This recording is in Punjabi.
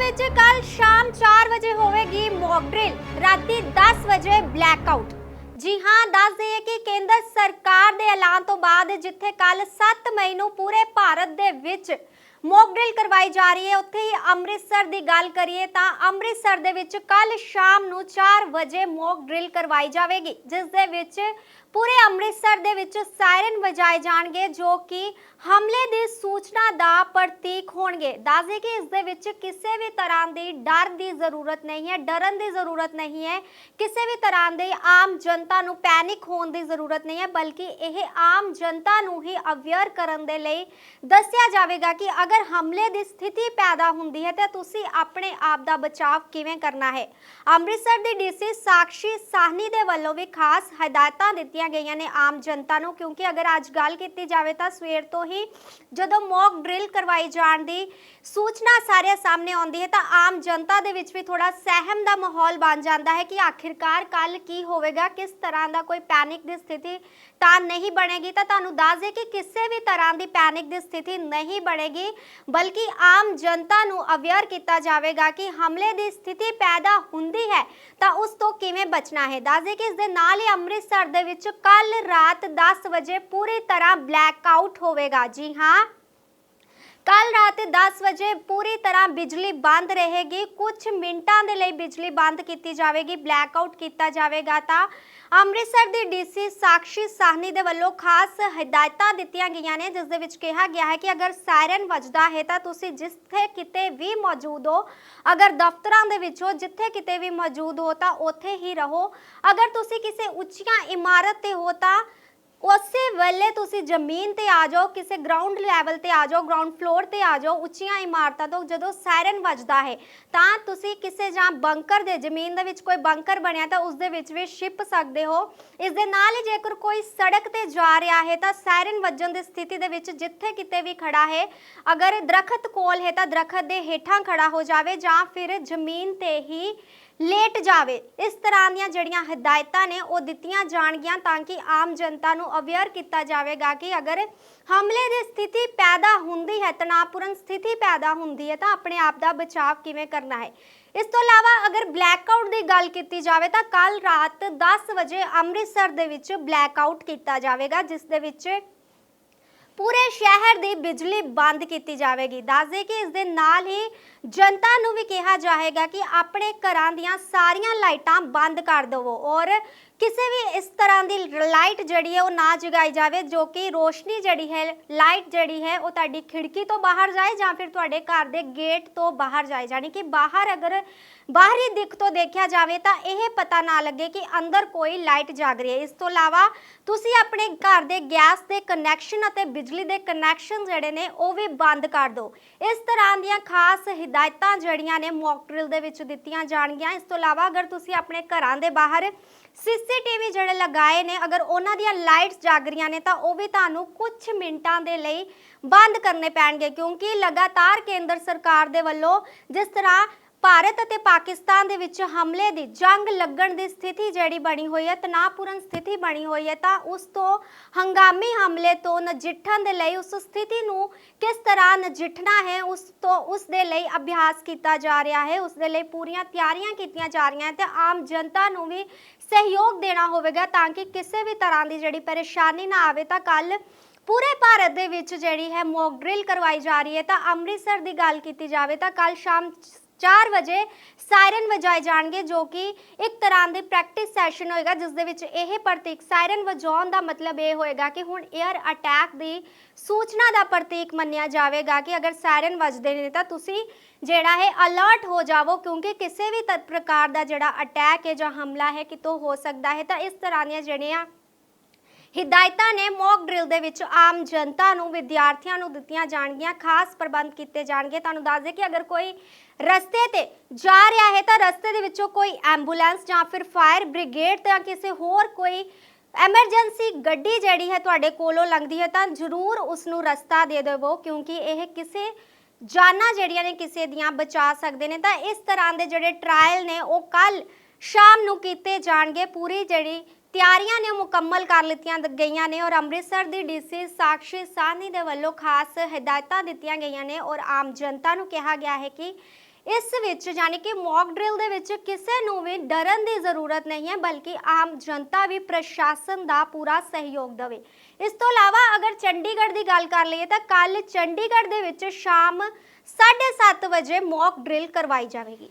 ਵਿੱਚ ਕੱਲ ਸ਼ਾਮ 4 ਵਜੇ ਹੋਵੇਗੀ ਮੌਕ ਡਰਿਲ ਰਾਤੀ 10 ਵਜੇ ਬਲੈਕਆਊਟ ਜੀ ਹਾਂ, ਦੱਸ ਦਈਏ ਕਿ ਕੇਂਦਰ ਸਰਕਾਰ ਦੇ ਐਲਾਨ ਤੋਂ ਬਾਅਦ ਜਿੱਥੇ ਕੱਲ 7 ਮਈ ਨੂੰ ਪੂਰੇ ਭਾਰਤ ਦੇ ਵਿੱਚ ਮੌਕ ਡਰਿਲ ਕਰਵਾਈ ਜਾ ਰਹੀ ਹੈ। ਉੱਥੇ ਹੀ ਅੰਮ੍ਰਿਤਸਰ ਦੀ ਗੱਲ ਕਰੀਏ ਤਾਂ ਅੰਮ੍ਰਿਤਸਰ ਦੇ ਵਿੱਚ ਕੱਲ ਸ਼ਾਮ ਨੂੰ 4 ਵਜੇ ਮੌਕ ਡਰਿਲ ਕਰਵਾਈ ਜਾਵੇਗੀ, ਜਿਸ ਦੇ ਵਿੱਚ ਪੂਰੇ ਅੰਮ੍ਰਿਤਸਰ ਦੇ ਵਿੱਚ ਸਾਇਰਨ ਵਜਾਏ ਜਾਣਗੇ, ਜੋ ਕਿ ਹਮਲੇ ਦੀ ਸੂਚਨਾ ਦਾ ਪ੍ਰਤੀਕ ਹੋਣਗੇ। ਦੱਸਦੇ ਕਿ ਇਸ ਦੇ ਵਿੱਚ ਕਿਸੇ ਵੀ ਤਰ੍ਹਾਂ ਦੀ ਡਰ ਦੀ ਜ਼ਰੂਰਤ ਨਹੀਂ ਹੈ, ਡਰਨ ਦੀ ਜ਼ਰੂਰਤ ਨਹੀਂ ਹੈ। ਕਿਸੇ ਵੀ ਤਰ੍ਹਾਂ ਦੇ ਆਮ ਜਨਤਾ ਨੂੰ ਪੈਨਿਕ ਹੋਣ ਦੀ ਜ਼ਰੂਰਤ ਨਹੀਂ ਹੈ, ਬਲਕਿ ਇਹ ਆਮ ਜਨਤਾ ਨੂੰ ਹੀ ਅਵੇਅਰ ਕਰਨ ਦੇ ਲਈ ਦੱਸਿਆ ਜਾਵੇਗਾ ਕਿ ਅਗਰ ਹਮਲੇ ਦੀ ਸਥਿਤੀ ਪੈਦਾ ਹੁੰਦੀ ਹੈ, ਤਾਂ ਤੁਸੀਂ ਆਪਣੇ ਆਪ ਦਾ ਬਚਾਅ ਕਿਵੇਂ ਕਰਨਾ ਹੈ? ਅੰਮ੍ਰਿਤਸਰ ਦੀ ਡੀਸੀ ਸਾਕਸ਼ੀ ਸਾਹਨੀ ਦੇ ਵੱਲੋਂ ਵੀ ਖਾਸ ਹਦਾਇਤਾਂ ਦਿੱਤੀਆਂ ਗਈਆਂ ਨੇ ਆਮ ਜਨਤਾ ਨੂੰ, ਕਿਉਂਕਿ ਅਗਰ ਅੱਜ ਗੱਲ ਕੀਤੀ ਜਾਵੇ ਤਾਂ ਸਵੇਰ ਤੋਂ ਹੀ ਜਦੋਂ ਮੌਕ ਡਰਿਲ ਕਰਵਾਈ ਜਾਣ ਦੀ ਸੂਚਨਾ ਸਾਰੇ ਸਾਹਮਣੇ ਆਉਂਦੀ ਹੈ, ਤਾਂ ਆਮ ਜਨਤਾ ਦੇ ਵਿੱਚ ਵੀ ਥੋੜਾ ਸਹਿਮ ਦਾ ਮਾਹੌਲ ਬਣ ਜਾਂਦਾ ਹੈ ਕਿ ਆਖਿਰਕਾਰ ਕੱਲ ਕੀ ਹੋਵੇਗਾ, ਕਿਸ ਤਰ੍ਹਾਂ ਦਾ ਕੋਈ ਪੈਨਿਕ ਦੀ ਸਥਿਤੀ ਤਾਂ ਨਹੀਂ ਬਣੇਗੀ। ਤਾਂ ਤੁਹਾਨੂੰ ਦੱਸ ਦੇ ਕਿ ਕਿਸੇ ਵੀ ਤਰ੍ਹਾਂ ਦੀ ਪੈਨਿਕ ਦੀ ਸਥਿਤੀ ਨਹੀਂ ਬਣੇਗੀ। ਬਲਕਿ ਆਮ ਜਨਤਾ ਨੂੰ ਅਵੇਅਰ ਕੀਤਾ ਜਾਵੇਗਾ ਕਿ ਹਮਲੇ ਦੀ ਸਥਿਤੀ ਪੈਦਾ ਹੁੰਦੀ ਹੈ ਤਾਂ ਉਸ ਤੋਂ ਕਿਵੇਂ ਬਚਣਾ ਹੈ। ਦੱਸ ਦੇ ਕਿ ਇਸ ਦੇ ਨਾਲ ਹੀ ਅੰਮ੍ਰਿਤਸਰ ਦੇ ਵਿੱਚ ਕੱਲ ਰਾਤ 10 ਵਜੇ ਪੂਰੀ ਤਰ੍ਹਾਂ ਬਲੈਕ ਆਊਟ ਹੋਵੇਗਾ। ਜੀ ਹਾਂ। ਕੱਲ ਰਾਤ 10 ਵਜੇ ਪੂਰੀ ਤਰ੍ਹਾਂ ਬਿਜਲੀ ਬੰਦ ਰਹੇਗੀ। ਕੁਝ ਮਿੰਟਾਂ ਦੇ ਲਈ ਬਿਜਲੀ ਬੰਦ ਕੀਤੀ ਜਾਵੇਗੀ ਬਲੈਕ ਆਊਟ ਕੀਤਾ ਜਾਵੇਗਾ ਤਾਂ। ਅੰਮ੍ਰਿਤਸਰ ਦੀ ਡੀਸੀ ਸਾਕਸ਼ੀ ਸਾਹਨੀ ਦੇ ਵੱਲੋਂ ਖਾਸ ਹਦਾਇਤਾਂ ਦਿੱਤੀਆਂ ਗਈਆਂ ਨੇ, ਜਿਸ ਦੇ ਵਿੱਚ ਕਿਹਾ ਗਿਆ ਹੈ ਕਿ ਅਗਰ ਸਾਇਰਨ ਵੱਜਦਾ ਹੈ ਤਾਂ ਤੁਸੀਂ ਜਿੱਥੇ ਕਿਤੇ ਵੀ ਮੌਜੂਦ ਹੋ, ਅਗਰ ਦਫ਼ਤਰਾਂ ਦੇ ਵਿੱਚ ਹੋ, ਜਿੱਥੇ ਕਿਤੇ ਵੀ ਮੌਜੂਦ ਹੋ ਤਾਂ ਉੱਥੇ ਹੀ ਰਹੋ। ਅਗਰ ਤੁਸੀਂ ਕਿਸੇ ਉੱਚੀਆਂ ਇਮਾਰਤ ਤੇ ਹੋ ਤਾਂ ਉਸੇ ਵੇਲੇ ਤੁਸੀਂ ਜ਼ਮੀਨ ਤੇ ਆ ਜਾਓ, ਕਿਸੇ ਗਰਾਊਂਡ ਲੈਵਲ ਤੇ ਆ ਜਾਓ ਗਰਾਊਂਡ ਫਲੋਰ ਤੇ ਆ ਜਾਓ, ਉੱਚੀਆਂ ਇਮਾਰਤਾਂ ਤੋਂ ਜਦੋਂ ਸਾਇਰਨ ਵੱਜਦਾ ਹੈ, ਤਾਂ ਤੁਸੀਂ ਕਿਸੇ ਜਾਂ ਬੰਕਰ ਦੇ, ਜ਼ਮੀਨ ਦੇ ਵਿੱਚ ਕੋਈ ਬੰਕਰ ਬਣਿਆ ਤਾਂ ਉਸ ਦੇ ਵਿੱਚ ਵੀ ਛਿਪ ਸਕਦੇ ਹੋ। ਇਸ ਦੇ ਨਾਲ ਹੀ ਜੇਕਰ ਕੋਈ ਸੜਕ ਤੇ ਜਾ ਰਿਹਾ ਹੈ ਤਾਂ ਸਾਇਰਨ ਵੱਜਣ ਦੀ ਸਥਿਤੀ ਦੇ ਵਿੱਚ ਜਿੱਥੇ ਕਿਤੇ ਵੀ ਖੜਾ ਹੈ, ਅਗਰ ਦਰਖਤ ਕੋਲ ਹੈ ਤਾਂ ਦਰਖਤ ਦੇ ਹੇਠਾਂ ਖੜਾ ਹੋ ਜਾਵੇ ਜਾਂ ਫਿਰ ਜ਼ਮੀਨ ਤੇ ਹੀ ਲੇਟ ਜਾਵੇ। ਇਸ ਤਰ੍ਹਾਂ ਦੀਆਂ ਜਿਹੜੀਆਂ ਹਦਾਇਤਾਂ ਨੇ, ਉਹ ਦਿੱਤੀਆਂ ਜਾਣਗੀਆਂ ਤਾਂ ਕਿ ਆਮ ਜਨਤਾ ਨੂੰ ਅਵੇਅਰ ਕੀਤਾ ਜਾਵੇਗਾ ਕਿ ਅਗਰ ਹਮਲੇ ਦੀ ਸਥਿਤੀ ਪੈਦਾ ਹੁੰਦੀ ਹੈ, ਤਣਾਅਪੂਰਨ ਸਥਿਤੀ ਪੈਦਾ ਹੁੰਦੀ ਹੈ, ਤਾਂ ਆਪਣੇ ਆਪ ਦਾ ਬਚਾਅ ਕਿਵੇਂ ਕਰਨਾ ਹੈ? ਇਸ ਤੋਂ ਇਲਾਵਾ ਅਗਰ ਬਲੈਕਆਊਟ ਦੀ ਗੱਲ ਕੀਤੀ ਜਾਵੇ, ਤਾਂ ਕੱਲ ਰਾਤ 10 ਵਜੇ ਅੰਮ੍ਰਿਤਸਰ ਦੇ ਵਿੱਚ ਬਲੈਕਆਊਟ ਕੀਤਾ ਜਾਵੇਗਾ, ਜਿਸ ਦੇ ਵਿੱਚ ਪੂਰੇ ਸ਼ਹਿਰ ਦੀ ਬਿਜਲੀ ਬੰਦ ਕੀਤੀ ਜਾਵੇਗੀ। ਦੱਸਦੇ ਕਿ ਇਸ ਦੇ ਨਾਲ ਹੀ ਜਨਤਾ ਨੂੰ ਵੀ ਕਿਹਾ ਜਾਏਗਾ ਕਿ ਆਪਣੇ ਘਰਾਂ ਦੀਆਂ ਸਾਰੀਆਂ ਲਾਈਟਾਂ ਬੰਦ ਕਰ ਦੇਵੋ ਔਰ ਕਿਸੇ ਵੀ ਇਸ ਤਰ੍ਹਾਂ ਦੀ ਲਾਈਟ ਜਿਹੜੀ ਹੈ ਉਹ ਨਾ ਜਗਾਈ ਜਾਵੇ, ਜੋ ਕਿ ਰੋਸ਼ਨੀ ਜਿਹੜੀ ਹੈ, ਲਾਈਟ ਜਿਹੜੀ ਹੈ ਉਹ ਤੁਹਾਡੀ ਖਿੜਕੀ ਤੋਂ ਬਾਹਰ ਜਾਏ ਜਾਂ ਫਿਰ ਤੁਹਾਡੇ ਘਰ ਦੇ ਗੇਟ ਤੋਂ ਬਾਹਰ ਜਾਏ। ਜਾਨੀ ਕਿ ਬਾਹਰ ਅਗਰ ਬਾਹਰੀ ਦਿੱਖ ਤੋਂ ਦੇਖਿਆ ਜਾਵੇ ਤਾਂ ਇਹ ਪਤਾ ਨਾ ਲੱਗੇ ਕਿ ਅੰਦਰ ਕੋਈ ਲਾਈਟ ਜਾਗ ਰਹੀ ਹੈ। ਇਸ ਤੋਂ ਇਲਾਵਾ ਤੁਸੀਂ ਆਪਣੇ ਘਰ ਦੇ ਗੈਸ ਦੇ ਕਨੈਕਸ਼ਨ ਅਤੇ ਬਿਜਲੀ ਦੇ ਕਨੈਕਸ਼ਨ ਜਿਹੜੇ ਨੇ ਉਹ ਵੀ ਬੰਦ ਕਰ ਦਿਓ। ਇਸ ਤਰ੍ਹਾਂ ਦੀਆਂ ਖਾਸ ਹਦਾਇਤਾਂ ਜਿਹੜੀਆਂ ਨੇ ਮੌਕ ਡਰਿਲ ਦੇ ਵਿੱਚ ਦਿੱਤੀਆਂ ਜਾਣਗੀਆਂ। ਇਸ ਤੋਂ ਇਲਾਵਾ ਅਗਰ ਤੁਸੀਂ ਆਪਣੇ ਘਰਾਂ ਦੇ ਬਾਹਰ ਸੀਸੀਟੀਵੀ ਜਿਹੜੇ ਲਗਾਏ ਨੇ, ਅਗਰ ਉਹਨਾਂ ਦੀਆਂ ਲਾਈਟਸ ਜਾਗ ਰਹੀਆਂ ਨੇ, ਤਾਂ ਉਹ ਵੀ ਤੁਹਾਨੂੰ ਕੁਝ ਮਿੰਟਾਂ ਦੇ ਲਈ ਬੰਦ ਕਰਨੇ ਪੈਣਗੇ, ਕਿਉਂਕਿ ਲਗਾਤਾਰ ਕੇਂਦਰ ਸਰਕਾਰ ਦੇ ਵੱਲੋਂ ਜਿਸ ਤਰ੍ਹਾਂ ਭਾਰਤ ਅਤੇ ਪਾਕਿਸਤਾਨ ਦੇ ਵਿੱਚ ਹਮਲੇ ਦੀ ਜੰਗ ਲੱਗਣ ਦੀ ਸਥਿਤੀ ਜਿਹੜੀ ਬਣੀ ਹੋਈ ਹੈ, ਤਣਾਅਪੂਰਨ ਸਥਿਤੀ ਬਣੀ ਹੋਈ ਹੈ, ਤਾਂ ਉਸ ਤੋਂ ਹੰਗਾਮੀ ਹਮਲੇ ਤੋਂ ਨਜਿੱਠਣ ਦੇ ਲਈ ਉਸ ਸਥਿਤੀ ਨੂੰ ਕਿਸ ਤਰ੍ਹਾਂ ਨਜਿੱਠਣਾ ਹੈ, ਉਸ ਤੋਂ ਉਸ ਦੇ ਲਈ ਅਭਿਆਸ ਕੀਤਾ ਜਾ ਰਿਹਾ ਹੈ, ਉਸ ਦੇ ਲਈ ਪੂਰੀਆਂ ਤਿਆਰੀਆਂ ਕੀਤੀਆਂ ਜਾ ਰਹੀਆਂ ਤੇ ਆਮ ਜਨਤਾ ਨੂੰ ਵੀ ਸਹਿਯੋਗ ਦੇਣਾ ਹੋਵੇਗਾ ਤਾਂ ਕਿ ਕਿਸੇ ਵੀ ਤਰ੍ਹਾਂ ਦੀ ਜਿਹੜੀ ਪਰੇਸ਼ਾਨੀ ਨਾ ਆਵੇ। ਤਾਂ ਕੱਲ ਪੂਰੇ ਭਾਰਤ ਦੇ ਵਿੱਚ ਜਿਹੜੀ ਹੈ ਮੌਕ ਡਰਿਲ ਕਰਵਾਈ ਜਾ ਰਹੀ ਹੈ। ਤਾਂ ਅੰਮ੍ਰਿਤਸਰ ਦੀ ਗੱਲ ਕੀਤੀ ਜਾਵੇ ਤਾਂ ਕੱਲ ਸ਼ਾਮ 4 ਵਜੇ ਸਾਇਰਨ ਵਜਾਏ ਜਾਣਗੇ, ਜੋ ਕਿ ਇੱਕ ਤਰ੍ਹਾਂ ਦੀ ਪ੍ਰੈਕਟਿਸ ਸੈਸ਼ਨ ਹੋਏਗਾ, ਜਿਸ ਦੇ ਵਿੱਚ ਇਹ ਪ੍ਰਤੀਕ ਸਾਇਰਨ ਵਜਾਉਣ ਦਾ ਮਤਲਬ ਇਹ ਹੋਏਗਾ ਕਿ ਹੁਣ 에ਅਰ ਅਟੈਕ ਦੀ ਸੂਚਨਾ ਦਾ ਪ੍ਰਤੀਕ ਮੰਨਿਆ ਜਾਵੇਗਾ ਕਿ ਅਗਰ ਸਾਇਰਨ ਵੱਜਦੇ ਨੇ ਤਾਂ ਤੁਸੀਂ ਜਿਹੜਾ ਹੈ ਅਲਰਟ ਹੋ ਜਾਵੋ, ਕਿਉਂਕਿ ਕਿਸੇ ਵੀ ਤਤ ਪ੍ਰਕਾਰ ਦਾ ਜਿਹੜਾ ਅਟੈਕ ਹੈ ਜਾਂ ਹਮਲਾ ਹੈ, ਕਿਤੋਂ ਹੋ ਸਕਦਾ ਹੈ, ਤਾਂ ਇਸ ਤਰ੍ਹਾਂ ਦੀਆਂ ਜਿਹੜੀਆਂ ਹਿਦਾਇਤਾਂ ਨੇ ਮੌਕ ਡਰਿਲ ਦੇ ਵਿੱਚ ਆਮ ਜਨਤਾ ਨੂੰ, ਵਿਦਿਆਰਥੀਆਂ ਨੂੰ ਦਿੱਤੀਆਂ ਜਾਣਗੀਆਂ, ਖਾਸ ਪ੍ਰਬੰਧ ਕੀਤੇ ਜਾਣਗੇ। ਤੁਹਾਨੂੰ ਦੱਸ ਦੇ ਕਿ ਅਗਰ ਕੋਈ ਰਸਤੇ ਤੇ ਜਾ ਰਿਹਾ ਹੈ ਤਾਂ ਰਸਤੇ ਦੇ ਵਿੱਚੋਂ ਕੋਈ ਐਂਬੂਲੈਂਸ ਜਾਂ ਫਿਰ ਫਾਇਰ ਬ੍ਰਿਗੇਡ ਜਾਂ ਕਿਸੇ ਹੋਰ ਕੋਈ ਐਮਰਜੈਂਸੀ ਗੱਡੀ ਜਿਹੜੀ ਹੈ ਤੁਹਾਡੇ ਕੋਲੋਂ ਲੰਘਦੀ ਹੈ ਤਾਂ ਜ਼ਰੂਰ ਉਸ ਨੂੰ ਰਸਤਾ ਦੇ ਦੇਵੋ, ਕਿਉਂਕਿ ਇਹ ਕਿਸੇ ਜਾਨਾਂ ਜਿਹੜੀਆਂ ਨੇ ਕਿਸੇ ਦੀਆਂ ਬਚਾ ਸਕਦੇ ਨੇ। ਤਾਂ ਇਸ ਤਰ੍ਹਾਂ ਦੇ ਜਿਹੜੇ ਟ੍ਰਾਇਲ ਨੇ, ਉਹ ਕੱਲ ਸ਼ਾਮ ਨੂੰ ਕੀਤੇ ਜਾਣਗੇ। ਪੂਰੀ ਜਿਹੜੀ ਤਿਆਰੀਆਂ ਨੇ ਮੁਕੰਮਲ ਕਰ ਲਿੱਤੀਆਂ ਗਈਆਂ ਨੇ ਔਰ ਅੰਮ੍ਰਿਤਸਰ ਦੀ ਡੀਸੀ ਸਾਕਸ਼ੀ ਸਾਹਨੀ ਦੇ ਵੱਲੋਂ ਖਾਸ ਹਦਾਇਤਾਂ ਦਿੱਤੀਆਂ ਗਈਆਂ ਨੇ ਔਰ ਆਮ ਜਨਤਾ ਨੂੰ ਕਿਹਾ ਗਿਆ ਹੈ ਕਿ ਇਸ ਵਿੱਚ ਯਾਨੀ ਕਿ ਮੌਕ ਡਰਿਲ ਦੇ ਵਿੱਚ ਕਿਸੇ ਨੂੰ ਵੀ ਡਰਨ ਦੀ ਜ਼ਰੂਰਤ ਨਹੀਂ ਹੈ, ਬਲਕਿ ਆਮ ਜਨਤਾ ਵੀ ਪ੍ਰਸ਼ਾਸਨ ਦਾ ਪੂਰਾ ਸਹਿਯੋਗ ਦੇਵੇ। ਇਸ ਤੋਂ ਇਲਾਵਾ ਅਗਰ ਚੰਡੀਗੜ੍ਹ ਦੀ ਗੱਲ ਕਰ ਲਈਏ ਤਾਂ ਕੱਲ ਚੰਡੀਗੜ੍ਹ ਦੇ ਵਿੱਚ ਸ਼ਾਮ 7:30 ਵਜੇ ਮੌਕ ਡਰਿਲ ਕਰਵਾਈ ਜਾਵੇਗੀ।